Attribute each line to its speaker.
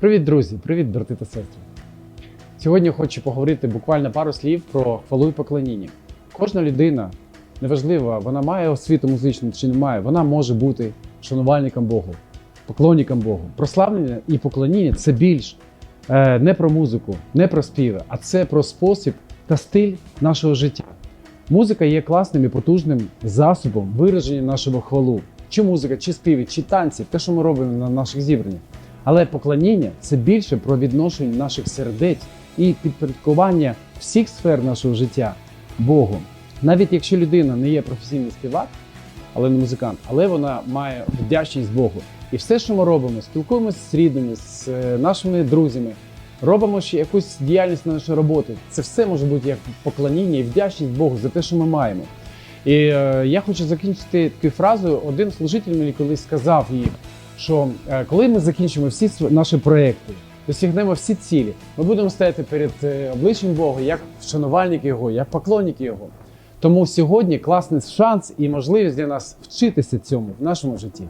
Speaker 1: Привіт, друзі! Привіт, брати та сестри! Сьогодні хочу поговорити буквально пару слів про хвалу і поклоніння. Кожна людина, неважливо, вона має освіту музичну чи не має, вона може бути шанувальником Богу, поклонником Богу. Прославлення і поклоніння це більш е, не про музику, не про співи, а це про спосіб та стиль нашого життя. Музика є класним і потужним засобом вираження нашого хвалу. Чи музика, чи співи, чи танці, те, що ми робимо на наших зібраннях. Але поклоніння це більше про відношення наших сердець і підпорядкування всіх сфер нашого життя Богу. Навіть якщо людина не є професійний співак, але не музикант, але вона має вдячність Богу. І все, що ми робимо, спілкуємося з рідними, з е, нашими друзями, робимо ще якусь діяльність на нашій роботі. Це все може бути як поклоніння і вдячність Богу за те, що ми маємо. І е, я хочу закінчити такою фразою. Один служитель мені колись сказав їй, що е, коли ми закінчимо всі наші проекти, досягнемо всі цілі, ми будемо стояти перед е, обличчям Бога як шанувальники Його, як поклонники Його. Тому сьогодні класний шанс і можливість для нас вчитися цьому в нашому житті.